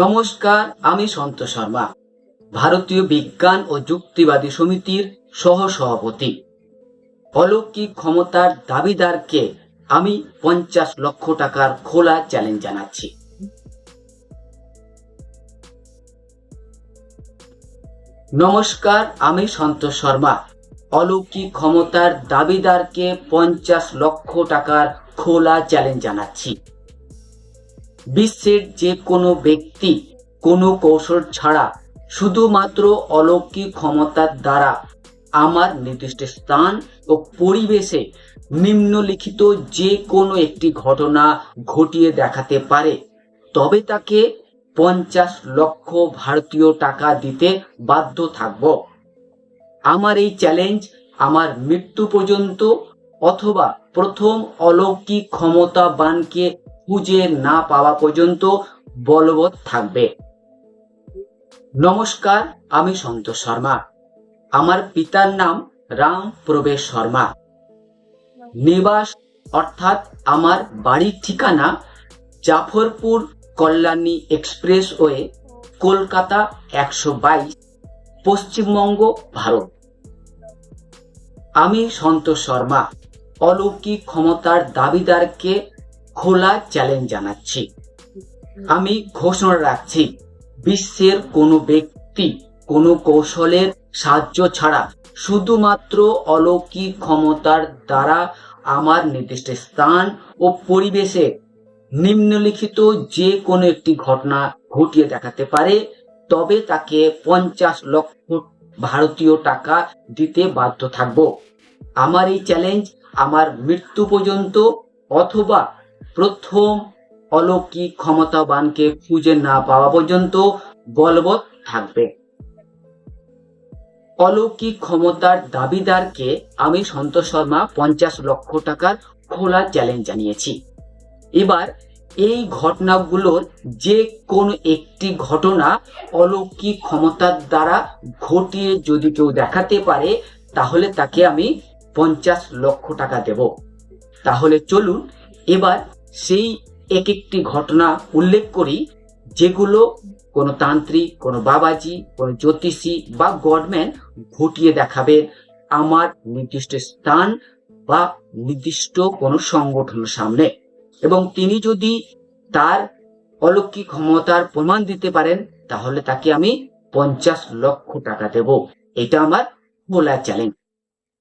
নমস্কার, আমি সন্তোষ শর্মা, ভারতীয় বিজ্ঞান ও যুক্তিবাদী সমিতির সহ সভাপতি অলৌকিক ক্ষমতার দাবিদারকে আমি পঞ্চাশ লক্ষ টাকার খোলা চ্যালেঞ্জ জানাচ্ছি। নমস্কার, আমি সন্তোষ শর্মা, অলৌকিক ক্ষমতার দাবিদারকে পঞ্চাশ লক্ষ টাকার খোলা চ্যালেঞ্জ জানাচ্ছি। বিশ্বের যে কোনো ব্যক্তি কোনো কৌশল ছাড়া শুধুমাত্র অলৌকিক ক্ষমতার দ্বারা আমার নির্দিষ্ট স্থান ও পরিবেশে নিম্নলিখিত যে কোনো একটি ঘটনা ঘটিয়ে দেখাতে পারে, তবে তাকে পঞ্চাশ লক্ষ ভারতীয় টাকা দিতে বাধ্য থাকব। আমার এই চ্যালেঞ্জ আমার মৃত্যু পর্যন্ত অথবা প্রথম অলৌকিক ক্ষমতাবানকে খুঁজে না পাওয়া পর্যন্ত বলবৎ থাকবে। নমস্কার, আমি সন্তোষ শর্মা। আমার পিতার নাম রাম প্রবেশ শর্মা। নিবাস, অর্থাৎ আমার বাড়ির ঠিকানা জাফরপুর কল্যাণী এক্সপ্রেসওয়ে কলকাতা একশো বাইশ, পশ্চিমবঙ্গ, ভারত। আমি সন্তোষ শর্মা। অলৌকিক ক্ষমতার দাবিদারকে খোলা চ্যালেঞ্জ জানাচ্ছি। আমি ঘোষণা রাখছি, বিশ্বের কোনো ব্যক্তি কোনো কৌশলের সাহায্য ছাড়া শুধুমাত্র অলৌকিক ক্ষমতার দ্বারা আমার নির্দিষ্ট স্থান ও পরিবেশে নিম্নলিখিত যে কোনো একটি ঘটনা ঘটিয়ে দেখাতে পারে, তবে তাকে পঞ্চাশ লক্ষ ভারতীয় টাকা দিতে বাধ্য থাকব। আমার এই চ্যালেঞ্জ আমার মৃত্যু পর্যন্ত অথবা প্রথম অলৌকিক ক্ষমতাবানকে খুঁজে না পাওয়া পর্যন্ত বলবৎ থাকবে। অলৌকিক ক্ষমতার দাবিদারকে আমি সন্তোষ শর্মা পঞ্চাশ লক্ষ টাকার খোলা চ্যালেঞ্জ জানিয়েছি। এবার এই ঘটনাগুলোর যে কোনো একটি ঘটনা অলৌকিক ক্ষমতার দ্বারা ঘটিয়ে যদি কেউ দেখাতে পারে, তাহলে তাকে আমি পঞ্চাশ লক্ষ টাকা দেব। তাহলে চলুন এবার সেই এক একটি ঘটনা উল্লেখ করি, যেগুলো কোনো তান্ত্রিক, কোনো বাবাজি, কোনো জ্যোতিষী বা গডম্যান ঘটিয়ে দেখাবে। আমার নির্দিষ্ট স্থান বা নির্দিষ্ট কোনো সংগঠনের সামনে। এবং তিনি যদি তার অলৌকিক ক্ষমতার প্রমাণ দিতে পারেন, তাহলে তাকে আমি পঞ্চাশ লক্ষ টাকা দেব। এটা আমার বলা চ্যালেঞ্জ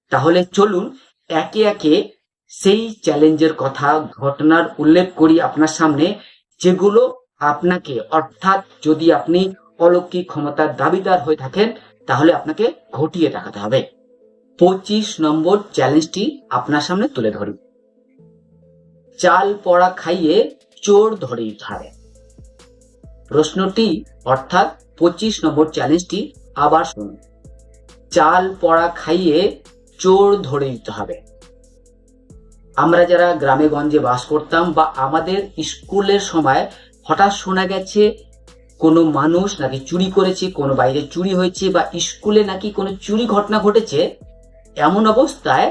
তাহলে চলুন একে একে সেই চ্যালেঞ্জের কথা, ঘটনার উল্লেখ করি আপনার সামনে, যেগুলো আপনাকে, অর্থাৎ যদি আপনি অলৌকিক ক্ষমতার দাবিদার হয়ে থাকেন, তাহলে আপনাকে ঘটিয়ে দেখাতে হবে। পঁচিশ নম্বর চ্যালেঞ্জটি আপনার সামনে তুলে ধরি। চাল পড়া খাইয়ে চোর ধরে ধরে। প্রশ্নটি, অর্থাৎ পঁচিশ নম্বর চ্যালেঞ্জটি আবার শুনুন। চাল পড়া খাইয়ে চোর ধরে দিতে হবে। আমরা যারা গ্রামে গঞ্জে বাস করতাম বা আমাদের স্কুলের সময় হঠাৎ শোনা গেছে কোনো মানুষ নাকি চুরি করেছে, কোনো বাইরে চুরি হয়েছে বা স্কুলে নাকি কোনো চুরি ঘটনা ঘটেছে, এমন অবস্থায়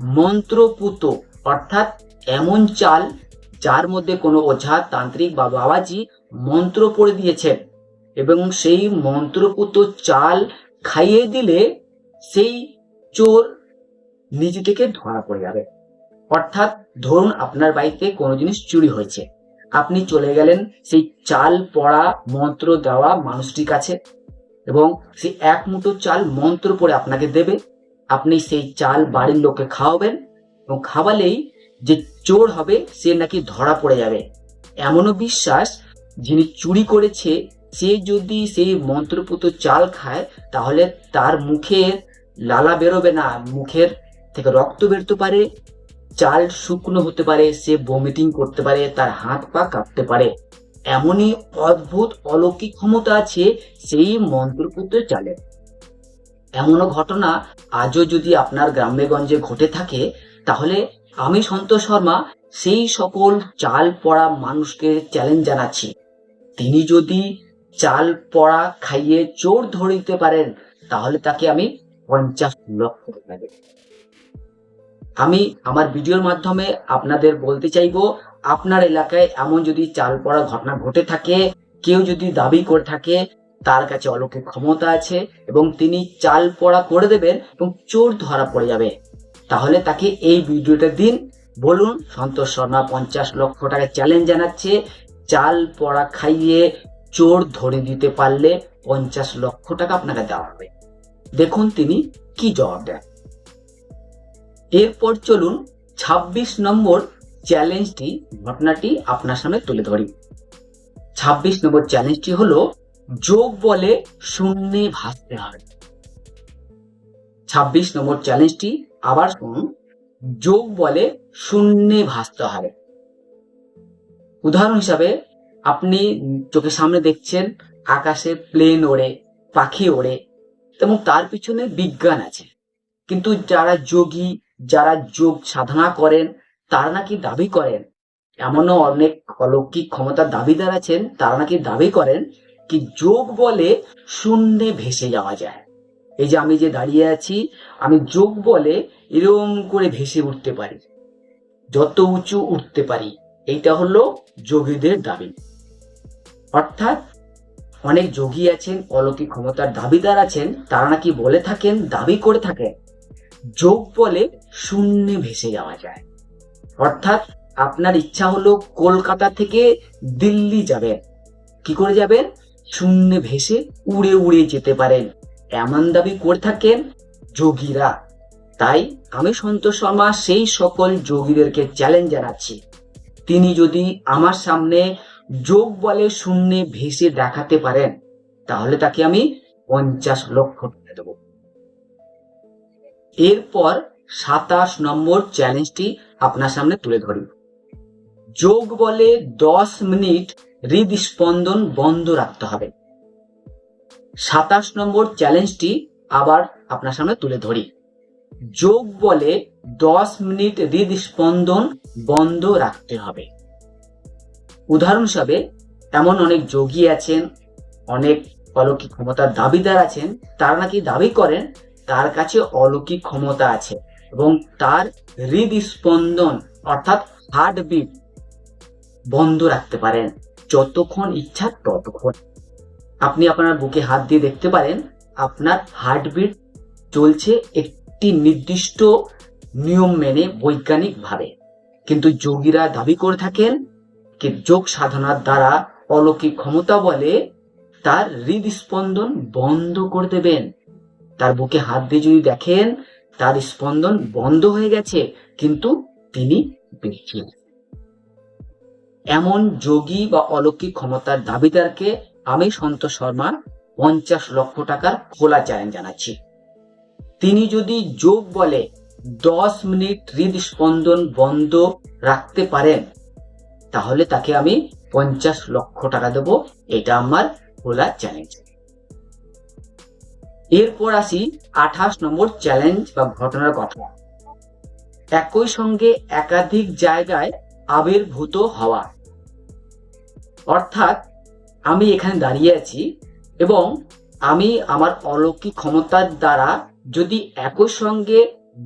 মন্ত্রপুত, অর্থাৎ এমন চাল যার মধ্যে কোনো ওঝা তান্ত্রিক বা বাবাজি মন্ত্র পড়ে দিয়েছেন এবং সেই মন্ত্রপুত চাল খাইয়ে দিলে সেই চোর নিজে থেকে ধরা পড়ে যাবে। অর্থাৎ ধরুন আপনার বাড়িতে কোনো জিনিস চুরি হয়েছে। আপনি চলে গেলেন, সেই চাল, পড়া, মন্ত্র দেওয়া মানুষটির কাছে এবং সেই এক মুঠো চাল মন্ত্র পড়ে আপনাকে দেবে। আপনি সেই চাল বাড়ির লোককে খাওয়াবেন এবং খাওয়ালেই যে চোর হবে, সে নাকি ধরা পড়ে যাবে। এমনও বিশ্বাস যিনি চুরি করেছে, সে যদি সেই মন্ত্রপুত চাল খায়, তাহলে তার মুখের লালা বেরোবে না, মুখের থেকে রক্ত বেরোতে পারে। চাল শুকনো হতে পারে, সে বমিটিং করতে পারে, তার হাত পা কাঁপতে পারে। এমনই অদ্ভুত অলৌকিক ক্ষমতা আছে সেই মন্ত্রপুত্র চালে এমনও ঘটনা আজও যদি আপনার গ্রামে গঞ্জে ঘটে থাকে, তাহলে আমি সন্তোষ শর্মা, সেই সকল চাল পড়া মানুষকে চ্যালেঞ্জ জানাচ্ছি। তিনি যদি চাল পড়া খাইয়ে চোর ধরে পারেন, তাহলে তাকে আমি পঞ্চাশ লক্ষ টাকা দেব। আমি আমার ভিডিওর মাধ্যমে আপনাদের বলতে চাইব, আপনার এলাকায় এমন যদি চাল পড়া ঘটনা ঘটে থাকে, কেউ যদি দাবি করে থাকে, তার কাছে অলৌকিক ক্ষমতা আছে এবং তিনি চাল পড়া করে দেবেন এবং চোর ধরা পড়ে যাবে। তাহলে তাকে এই ভিডিওটা দিন। বলুন, সন্তোষ শর্মা পঞ্চাশ লক্ষ টাকা চ্যালেঞ্জ জানাচ্ছে। চাল পড়া খাইয়ে চোর ধরে দিতে পারলে পঞ্চাশ লক্ষ টাকা আপনাকে দেওয়া হবে। দেখুন তিনি কি জবাব দেন। এরপর চলুন ২৬ নম্বর চ্যালেঞ্জটি ঘটনাটি আপনার সামনে তুলে ধরি। ২৬ নম্বর চ্যালেঞ্জটি হলো, যোগ বলে শূন্যে ভাসতে হবে ২৬ নম্বর চ্যালেঞ্জটি আবার শুনুন, যোগ বলে শূন্যে ভাসতে হবে উদাহরণ হিসাবে, আপনি চোখের সামনে দেখছেন আকাশে প্লেন ওড়ে, পাখি ওড়ে, এবং তার পিছনে বিজ্ঞান আছে। কিন্তু যারা যোগী যারা যোগ সাধনা করেন, তারা নাকি দাবি করেন। এমনও অনেক অলৌকিক ক্ষমতার দাবিদার আছেন, তারা নাকি দাবি করেন কি যোগ বলে শূন্যে ভেসে যাওয়া যায়। এই যে আমি যে দাঁড়িয়ে আছি, আমি যোগ বলে এরম করে ভেসে উঠতে পারি, যত উঁচু উঠতে পারি, এইটা হলো যোগীদের দাবি। অর্থাৎ অনেক যোগী আছেন, অলৌকিক ক্ষমতার দাবিদার আছেন, তারা নাকি বলে থাকেন, দাবি করে থাকেন, যোগ বলে শূন্যে ভেসে যাওয়া যায়। অর্থাৎ আপনার ইচ্ছা হলো কলকাতা থেকে দিল্লি যাবেন। কি করে যাবেন? শূন্যে ভেসে উড়ে উড়ে যেতে পারেন। এমন দাবি করে থাকেন যোগীরা। তাই আমি সন্তোষ শর্মা সেই সকল যোগীদেরকে চ্যালেঞ্জ জানাচ্ছি। তিনি যদি আমার সামনে যোগ বলে শূন্যে ভেসে দেখাতে পারেন, তাহলে তাকে আমি পঞ্চাশ লক্ষ টাকা দেব। এরপর সাতাশ নম্বর চ্যালেঞ্জটি আপনার সামনে তুলে ধরি। যোগ বলে দশ মিনিট হৃদস্পন্দন বন্ধ রাখতে হবে। সাতাশ নম্বর চ্যালেঞ্জটি আবার আপনার সামনে তুলে ধরি। যোগ বলে দশ মিনিট হৃদস্পন্দন বন্ধ রাখতে হবে। উদাহরণ হিসাবে, এমন অনেক যোগী আছেন, অনেক অলৌকিক ক্ষমতার দাবিদার আছেন, তারা নাকি দাবি করেন, তার কাছে অলৌকিক ক্ষমতা আছে। এবং তার হৃদস্পন্দন, অর্থাৎ হার্টবিট বন্ধ রাখতে পারেন। যতক্ষণ ইচ্ছা ততক্ষণ। আপনি আপনার বুকে হাত দিয়ে দেখতে পারেন, আপনার হার্টবিট চলছে একটি নির্দিষ্ট নিয়ম মেনে বৈজ্ঞানিক ভাবে কিন্তু যোগীরা দাবি করে থাকেন কি যোগ সাধনার দ্বারা অলৌকিক ক্ষমতা বলে তার হৃদস্পন্দন বন্ধ করে দেবেন। তার বুকে হাত দিয়ে যদি দেখেন তার স্পন্দন বন্ধ হয়ে গেছে, কিন্তু তিনি বেঁচে এমন যোগী বা অলৌকিক ক্ষমতার দাবিদারকে আমি সন্তোষ শর্মা পঞ্চাশ লক্ষ টাকার খোলা চ্যালেঞ্জ জানাচ্ছি। তিনি যদি যোগ বলে দশ মিনিট হৃদস্পন্দন বন্ধ রাখতে পারেন, তাহলে তাকে আমি পঞ্চাশ লক্ষ টাকা দেব, এটা আমার খোলা চ্যালেঞ্জ। এরপর আসি আঠাশ নম্বর চ্যালেঞ্জ বা ঘটনার কথা। একই সঙ্গে একাধিক জায়গায় আবির্ভূত হওয়া। অর্থাৎ আমি এখানে দাঁড়িয়ে আছি এবং আমি আমার অলৌকিক ক্ষমতার দ্বারা যদি একই সঙ্গে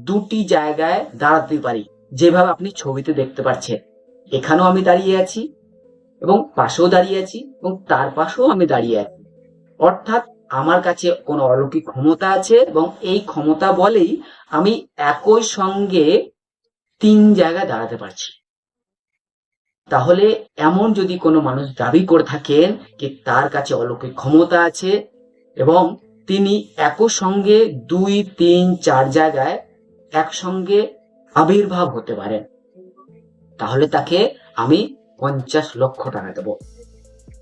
দুটি জায়গায় দাঁড়াতে পারি, যেভাবে আপনি ছবিতে দেখতে পাচ্ছেন, এখানেও আমি দাঁড়িয়ে আছি এবং পাশেও দাঁড়িয়ে আছি এবং তার পাশেও আমি দাঁড়িয়ে আছি। অর্থাৎ আমার কাছে কোনো অলৌকিক ক্ষমতা আছে এবং এই ক্ষমতা বলেই আমি একই সঙ্গে তিন জায়গায় দাঁড়াতে পারছি। তাহলে এমন যদি কোনো মানুষ দাবি করে থাকেন যে তার কাছে অলৌকিক ক্ষমতা আছে এবং তিনি একই সঙ্গে দুই, তিন, চার জায়গায় একসঙ্গে আবির্ভাব হতে পারেন, তাহলে তাকে আমি পঞ্চাশ লক্ষ টাকা দেব।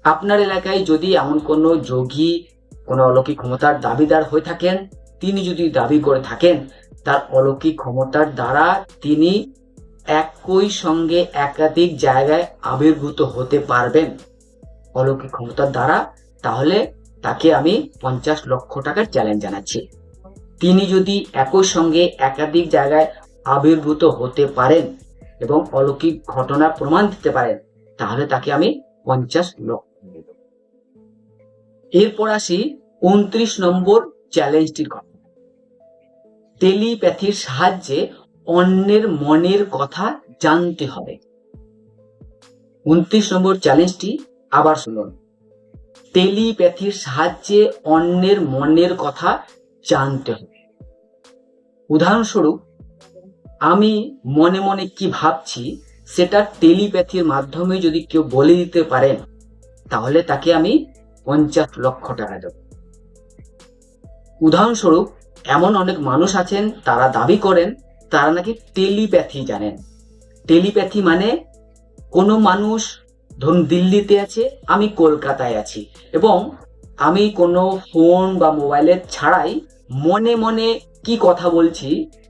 আপনার এলাকায় যদি এমন কোনো যোগী কোনো অলৌকিক ক্ষমতার দাবিদার হয়ে থাকেন, তিনি যদি দাবি করে থাকেন, তার অলৌকিক ক্ষমতার দ্বারা তিনি একই সঙ্গে একাধিক জায়গায় আবির্ভূত হতে পারবেন। অলৌকিক ক্ষমতার দ্বারা, তাহলে তাকে আমি পঞ্চাশ লক্ষ টাকার চ্যালেঞ্জ জানাচ্ছি। তিনি যদি একই সঙ্গে একাধিক জায়গায় আবির্ভূত হতে পারেন এবং অলৌকিক ঘটনা প্রমাণ দিতে পারেন, তাহলে তাকে আমি পঞ্চাশ লক্ষ এরপর আসি উনত্রিশ নম্বর চ্যালেঞ্জটির কথা। টেলিপ্যাথির সাহায্যে অন্যের মনের কথা জানতে হবে। উনত্রিশ নম্বর চ্যালেঞ্জটি আবার শুনুন। টেলিপ্যাথির সাহায্যে অন্যের মনের কথা জানতে হবে। উদাহরণস্বরূপ, আমি মনে মনে কি ভাবছি সেটা টেলিপ্যাথির মাধ্যমে যদি কেউ বলে দিতে পারেন, তাহলে তাকে আমি পঞ্চাশ লক্ষ টাকা দেব উদাহরণস্বরূপ, এমন অনেক মানুষ আছেন, তারা দাবি করেন, তারা নাকি টেলিপ্যাথি জানেন। টেলিপ্যাথি মানে কোনো মানুষ, ধরুন দিল্লিতে আছে, আমি কলকাতায় আছি, এবং আমি কোনো ফোন বা মোবাইলের ছাড়াই মনে মনে কি কথা বলছি,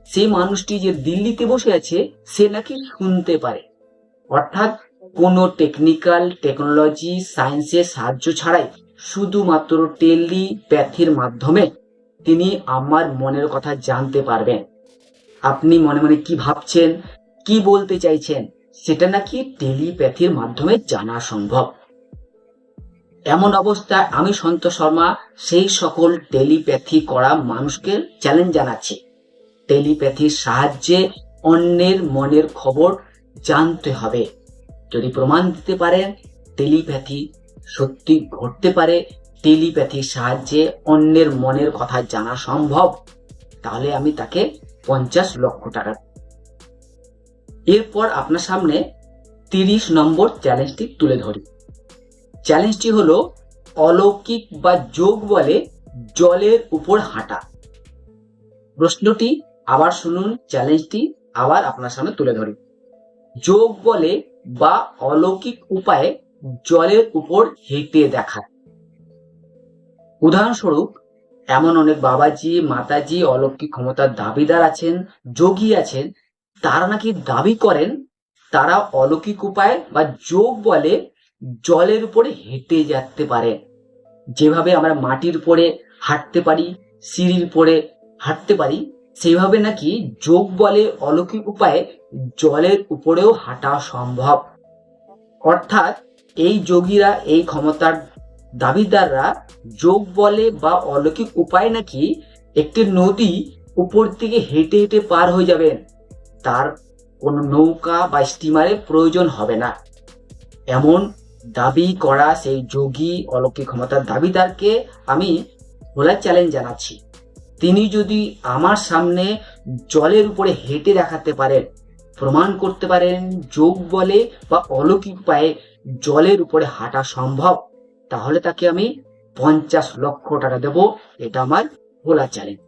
সেই মানুষটি যে দিল্লিতে বসে আছে, সে নাকি শুনতে পারে। অর্থাৎ কোনো টেকনিক্যাল টেকনোলজি সায়েন্সের সাহায্য ছাড়াই শুধুমাত্র টেলিপ্যাথির মাধ্যমে তিনি আমার মনের কথা জানতে পারবেন। আপনি মনে মনে কি ভাবছেন, কি বলতে চাইছেন, সেটা নাকি টেলিপ্যাথির মাধ্যমে জানা সম্ভব। এমন অবস্থায় আমি সন্তোষ শর্মা, সেই সকল টেলিপ্যাথি করা মানুষকে চ্যালেঞ্জ জানাচ্ছি। টেলিপ্যাথির সাহায্যে অন্যের মনের খবর জানতে হবে। যদি প্রমাণ দিতে পারেন, টেলিপ্যাথি সত্যি ঘটতে পারে টেলিপ্যাথির সাহায্যে অন্যের মনের কথা জানা সম্ভব? তাহলে আমি তাকে পঞ্চাশ লক্ষ টাকা এরপর আপনার সামনে তিরিশ নম্বর চ্যালেঞ্জটি তুলে ধরি। চ্যালেঞ্জটি হলো অলৌকিক বা যোগ বলে জলের উপর হাঁটা। প্রশ্নটি আবার শুনুন, চ্যালেঞ্জটি আবার আপনার সামনে তুলে ধরি। যোগ বলে বা অলৌকিক উপায়ে জলের উপর হেঁটে দেখায়। উদাহরণস্বরূপ, এমন অনেক বাবাজি, মাতাজি, অলৌকিক ক্ষমতার দাবিদার আছেন, যোগী আছেন, তারা নাকি দাবি করেন, তারা অলৌকিক উপায় বা যোগ বলে জলের উপরে হেঁটে যেতে পারে। যেভাবে আমরা মাটির উপরে হাঁটতে পারি, সিঁড়ির উপরে হাঁটতে পারি, সেইভাবে নাকি যোগ বলে অলৌকিক উপায়ে জলের উপরেও হাঁটা সম্ভব। অর্থাৎ এই যোগীরা, এই ক্ষমতার দাবিদাররা যোগ বলে বা অলৌকিক উপায় নাকি একটি নদী উপর থেকে হেঁটে হেঁটে পার হয়ে যাবেন তার কোনো নৌকা বা স্টিমারের প্রয়োজন হবে না। এমন দাবি করা সেই যোগী, অলৌকিক ক্ষমতার দাবিদারকে আমি খোলা চ্যালেঞ্জ জানাচ্ছি। তিনি যদি আমার সামনে জলের উপরে হেঁটে দেখাতে পারেন, প্রমাণ করতে পারেন যোগ বলে বা অলৌকিক উপায়ে জলের উপরে হাঁটা সম্ভব, তাহলে তাকে আমি পঞ্চাশ লক্ষ টাকা দেব। এটা আমার ভোলা চ্যালেঞ্জ